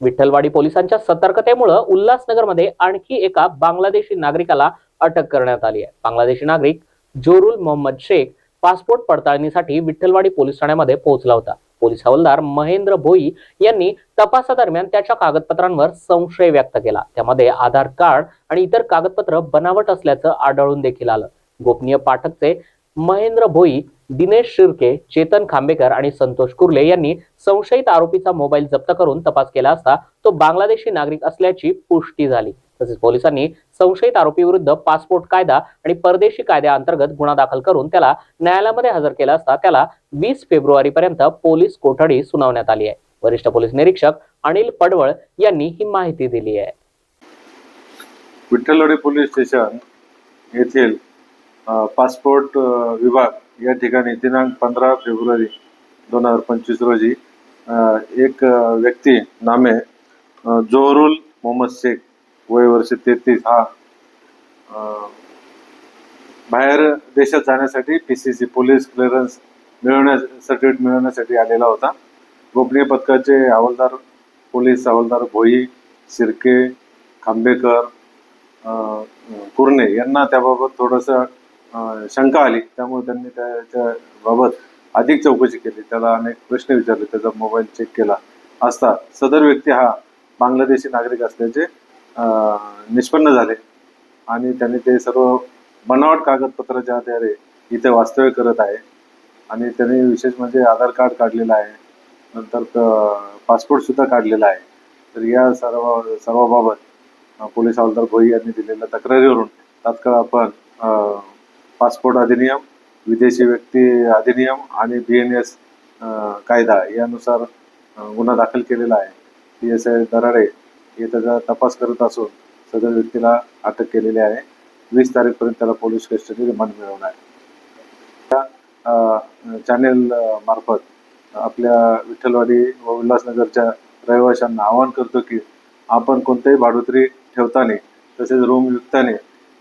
विठ्ठलवाडी पोलिसांच्या सतर्कतेमुळे उल्हासनगरमध्ये आणखी एका बांगलादेशी नागरिकाला अटक करण्यात आली आहे. बांगलादेशी नागरिक जोरुल मोहम्मद शेख पासपोर्ट पडताळणीसाठी विठ्ठलवाडी पोलीस ठाण्यामध्ये पोहोचला होता. पोलीस हवालदार महेंद्र भोई यांनी तपासादरम्यान त्याच्या कागदपत्रांवर संशय व्यक्त केला. त्यामध्ये आधार कार्ड आणि इतर कागदपत्र बनावट असल्याचं आढळून देखील आलं. गोपनीय पाठकचे महेंद्र भोई दिनेश शिर्के चेतन खांबेकर आणि संतोष कुर्ले यांनी संशयित आरोपीचा मोबाईल जप्त करून तपास केला असता तो बांगलादेशी नागरिक असल्याची पुष्टी झाली. तसेच पोलिसांनी संशयित आरोपी विरुद्ध पासपोर्ट कायदा आणि परदेशी कायद्याअंतर्गत गुन्हा दाखल करून त्याला न्यायालयामध्ये हजर केला असता त्याला वीस फेब्रुवारी पर्यंत पोलीस कोठडी सुनावण्यात आली आहे. वरिष्ठ पोलीस निरीक्षक अनिल पडवळ यांनी ही माहिती दिली आहे. विठ्ठलवाडी पोलीस स्टेशन येथील पासपोर्ट विभाग या ठिकाणी दिनांक पंधरा फेब्रुवारी दोन हजार पंचवीस रोजी एक व्यक्ती नामे जोहरुल मोहम्मद शेख वय वर्ष तेहतीस. हा बाहेर देशात जाण्यासाठी P C C police clearance मिळवण्या सर्टिफिकेट मिळवण्यासाठी आलेला होता. गोपनीय पथकाचे हवालदार पोलीस हवालदार भोई शिर्के खांबेकर कुर्णे यांना त्याबाबत थोडंसं शंका आली. त्यामुळे त्यांनी त्याच्या बाबत अधिक चौकशी केली. त्याला अनेक प्रश्न विचारले. त्याचा मोबाईल चेक केला असता सदर व्यक्ती हा बांगलादेशी नागरिक असल्याचे निष्पन्न झाले. आणि त्यांनी ते सर्व बनावट कागदपत्राच्या आधारे इथे वास्तव्य करत आहे. आणि त्यांनी विशेष म्हणजे आधार कार्ड काढलेलं आहे. नंतर पासपोर्ट सुद्धा काढलेला आहे. तर या सर्व सर्वाबाबत पोलीस हवालदार भोई यांनी दिलेल्या तक्रारीवरून तात्काळ आपण पासपोर्ट अधिनियम विदेशी व्यक्ती अधिनियम आणि बी एन एस कायदा यानुसार गुन्हा दाखल केलेला आहे. पी एस आय दराडे हे त्याचा तपास करत असून सदर व्यक्तीला अटक केलेली आहे. वीस तारीखपर्यंत त्याला पोलीस कस्टडी रिमांड मिळवणार आहे. चॅनेल मार्फत आपल्या विठ्ठलवाडी व उल्हासनगरच्या रहिवाशांना आवाहन करतो की आपण कोणत्याही भाडोत्री ठेवताना तसेच रूम विकताने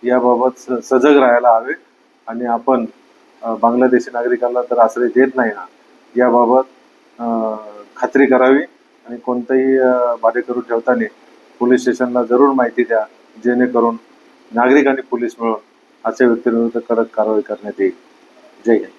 याबाबत स- सजग राहायला हवे. आणि आपण बांगलादेशी नागरिकांना तर आश्रय देत नाही ना याबाबत खात्री करावी आणि कोणतंही भाडेकरू ठेवताना पोलीस स्टेशनला जरूर माहिती द्या जेणेकरून नागरिक आणि पोलीस मिळून अशा व्यक्तींविरुद्ध कडक कारवाई करण्यात येईल. जय हिंद.